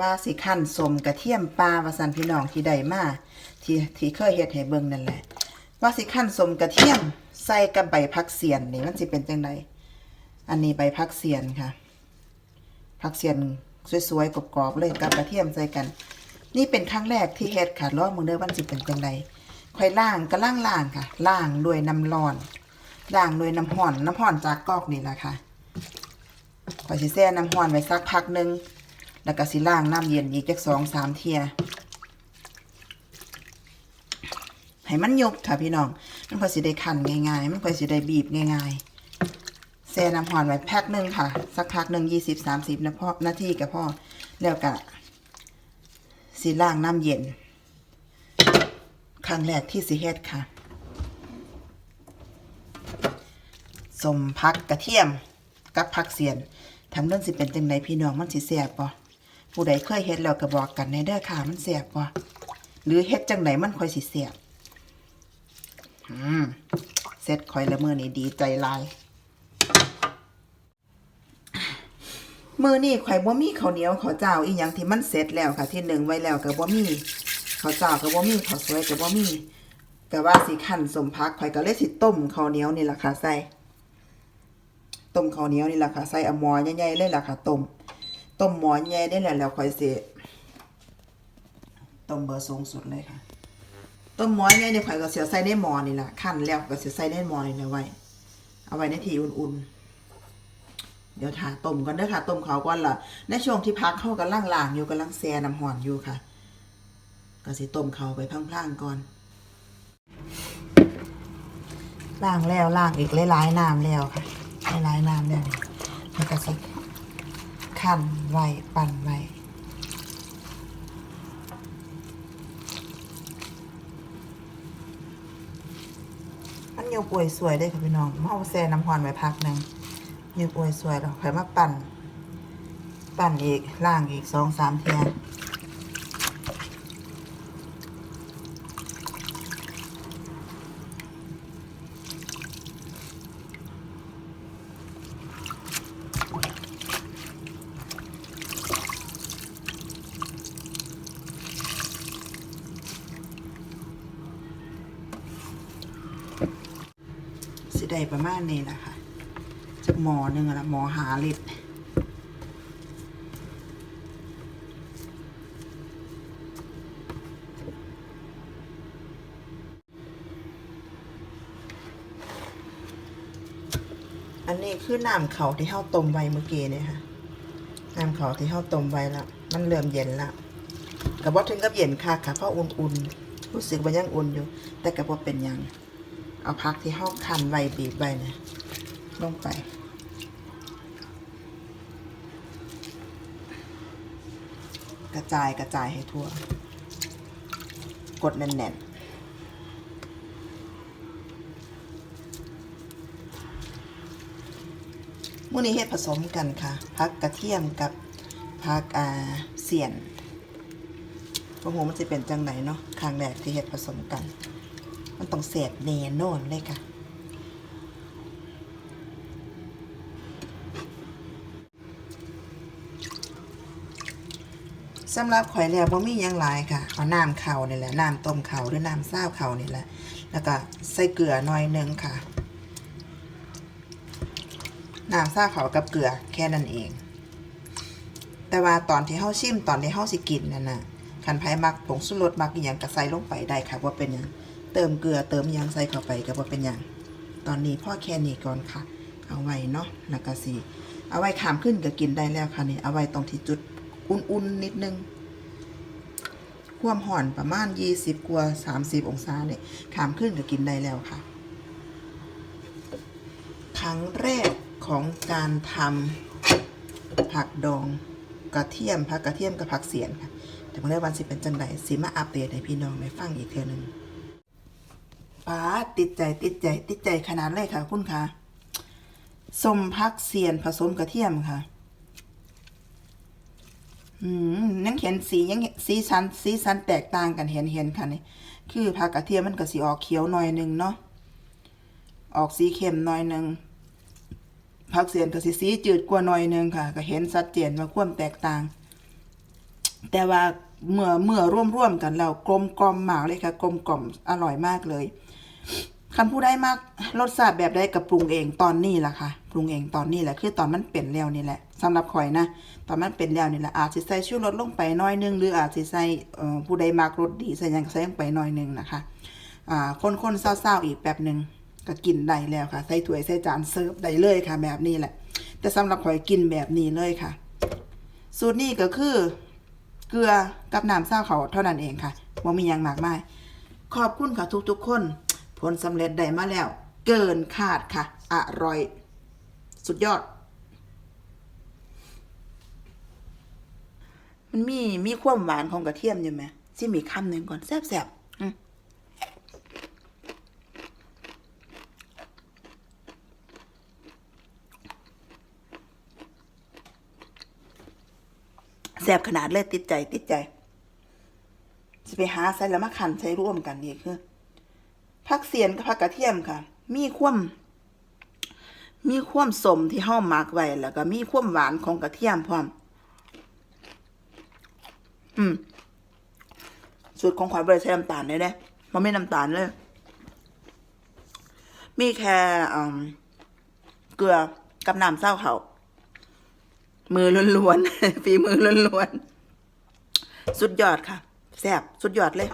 ว่าสิขั้นสมกระเทียมปลาวาสันพี่น้องที่ใดมาที่ที่เคยเฮ็ดให้เบิ่งนั่นแหละ ว่าสิขั้นสมกระเทียมใส่กับใบพักเสียนนี่มันสิเป็นจังไดอันนี้ใบพักเสียนค่ะผักเสียนสวยๆกรอบๆเลยกับกระเทียมใส่กัน นี่เป็นครั้งแรกที่เฮ็ดค่ะรอบมึงเด้อวันสิเป็นจังไดค่อยล่างก็ล่างล่างค่ะล่างด้วยน้ำร้อนล่างด้วยน้ำห่อนน้ำห่อนจากกอกนี่แหละค่ะค่อยสิแช่น้ำห่อนไว้สักพักหนึง แล้วก็สิล่างน้ำเย็นอีกจักสองสามเทียให้มันยุบค่ะพี่น้อง มันค่อสิได้คั่นง่ายๆ มันค่อสิได้บีบง่ายๆแช่น้ำห่อนไว้แพ็คหนึ่งค่ะ สักพักหนึ่งยี่สิบสามสิบนะพ่อนาทีกับพ่อแล้วก็สีล่างน้ำเย็น ครั้งแรกที่สิเฮ็ดค่ะสมพักกระเทียมกับพักเสียนทำเรื่องสิเป็นจังไดพี่น้องมันสิแซ่บบ่ ผู้ใดเคยเฮ็ดแล้วก็บอกกันในเด้อค่ะมันแซ่บบ่หรือเฮ็ดจังไดมันค่อยสิแซ่บอืมเสร็จข่อยละมือนี้ดีใจลายมือนี่ข่อยบ่มีข้าวเหนียวข้าวเจ้าอีหยังที่มันเสร็จแล้วค่ะ ที่หนึ่งไว้แล้วก็บ่มีข้าวเจ้าก็บ่มีข้าวสวยก็บ่มีก็ว่าสิคั่นสมพักข่อยก็เลยสิต้มข้าวเหนียวนี่ล่ะค่ะใส่ต้มข้าวเหนียวนี่ล่ะค่ะใส่อมอใหญ่ๆเลยล่ะค่ะต้ม ต้มหมอใหญ่ได้แล้วแล้วข่อยสิต้มเบอร์สูงสุดเลยค่ะต้มหมอใหญ่นี่ข่อยก็สิเอาใส่ในหมอนี่แหละคั่นแล้วก็สิใส่ในหมอนี่แล้วไว้ เอาไว้ในที่อุ่นๆ เดี๋ยวถ่าต้มก่อนเด้อค่ะต้มเขาก่อนล่ะในช่วงที่พักเข้ากันล่างล่างๆอยู่กำลังแซ่น้ำห่อนอยู่ค่ะ ก็สิต้มเขาไปพลางๆก่อนล่างแล้วล่างอีกหลายๆน้ำแล้วค่ะหลายๆน้ำแล้วมันก็สิ คั่นไว้ปั่นไว้มันโยป่วยสวยได้ค่ะพี่น้องมาเอาแซ่น้ำหอนไว้พักหนึ่งยืบอวยสวยเราค่อยมาปั่น ปั่นอีกล่างอีกสองสามเทียน ได้ประมาณนี้แหละค่ะจากหมอหนึ่งละหมอหาลิตรอันนี้คือน้ำเขาที่เฮาต้มไว้เมื่อกี้เนี่ยค่ะน้ำเขาที่เฮาต้มไว้แล้วมันเริ่มเย็นแล้วกับว่าถึงกับเย็นค่ะค่ะเพราะอุ่นๆรู้สึกว่ายังอุ่นอยู่ แต่กับว่าเป็นยัง เอาพักที่เฮาคันไว้บีบไว้เนี่ยลงไป กระจายกระจายให้ทั่ว กดแน่นๆมื่อนี้เฮ็ดผสมกันค่ะ พักกระเทียมกับพักอ่าเสียนพวกหัวมันจะเป็นจังไหนเนาะครั้งแรกที่เฮ็ดผสมกัน มันต้องเสียบแน่นอนเลยค่ะ สำหรับข่อยแล้วบ่มียังหลายค่ะ เอาน้ำเข่านี่แหละ น้ำต้มเข่าหรือน้ำซ่าวเข่านี่แหละ แล้วก็ใส่เกลือหน่อยหนึงค่ะ น้ำซ่าเขากับเกลือแค่นั้นเอง แต่ว่าตอนที่เฮาชิมตอนที่เฮาสิกินนั่นน่ะคันไผมักผงสุรสมักอหยังก็ใส่ลงไปได้ค่ะว่าเป็นหยัง เติมเกลือเติมยังใส่เข้าไปก็บ่เป็นหยังตอนนี้พ่อแค่นี้ก่อนค่ะ เอาไว้เนาะแล้วก็สิเอาไว้ขามขึ้นก็กินได้แล้วค่ะนี่เอาไว้ตรงที่จุดอุ่นๆนิดนึงความห่อนประมาณ 20กว่า30 องศาเนี่ยขามขึ้นก็กินได้แล้วค่ะ ครั้งแรกของการทำผักดองกระเทียมผักกระเทียมกับผักเสียนค่ะแต่เมื่อวันสิเป็นจังไดสิมาอัปเดตให้พี่น้องได้ฟังอีกเทื่อหนึง ป้าติดใจติดใจ ติดใจขนาดเลยค่ะ คุณคะสมผักเสียนผสมกระเทียมค่ะอืมยังเห็นสียังสีสันสีสันแตกต่างกันเห็นเห็นค่ะนี่คือผักกระเทียมมันก็สีออกเขียวหน่อยหนึ่งเนาะออกสีเข้มหน่อยหนึ่งผักเสียนก็สีสีจืดกว่าหน่อยหนึ่งค่ะ ก็เห็นชัดเจนว่าความแตกต่าง แต่ว่าเมื่อเมื่อร่วมๆกันแล้วกลมกล่อมมากเลยค่ะ กลมกล่อมอร่อยมากเลย คันผู้ได้มากรสชาติแบบได้กับปรุงเองตอนนี้ล่ะค่ะปรุงเองตอนนี้แหละคือตอนมันเป็นแล้วนี่แหละสำหรับข่อยนะ ตอนมันเป็นแล้วนี่แหละอาจสิใส่ชูรสลงไปน้อยนึงหรืออาจสิใส่ผู้ใดมักรสดีใส่ยังใส่ลงไปน้อยนึงนะคะอ่าคนๆเศร้าๆอีกแป๊บหนึ่งก็กินได้แล้วค่ะ ใส่ถ้วยใส่จานเสิร์ฟได้เลยค่ะ แบบนี้แหละ แต่สำหรับข่อยกินแบบนี้เลยค่ะ สูตรนี้ก็คือ เกลือกับน้ำเศร้าเขาเท่านั้นเองค่ะว่ามีอย่างมากมาย ขอบคุณค่ะทุกๆคน ผลสำเร็จได้มาแล้ว เกินคาดค่ะ อร่อย สุดยอด มันมีมีความหวานของกระเทียมอยู่ไหมซิมีคำหนึ่งก่อนแซ่บๆอืมแซ่บขนาดเลยติดใจติดใจ จะไปหาใส่แล้วมาขันใส่ร่วมกันนี่คือ ผักเสียนกับผักกระเทียมค่ะ มีความมีความสมที่ห้าหมักไว้แล้วก็มีความหวานของกระเทียมพร้อม อืมสูตรของขวัญบริใช้น้ำตาลเลยเด้มันไม่น้ำตาลเลย มีแค่เกลือกับน้ำเศร้าเขา มือล้วนๆฝีมือล้วนๆ สุดยอดค่ะ แซ่บสุดยอดเลย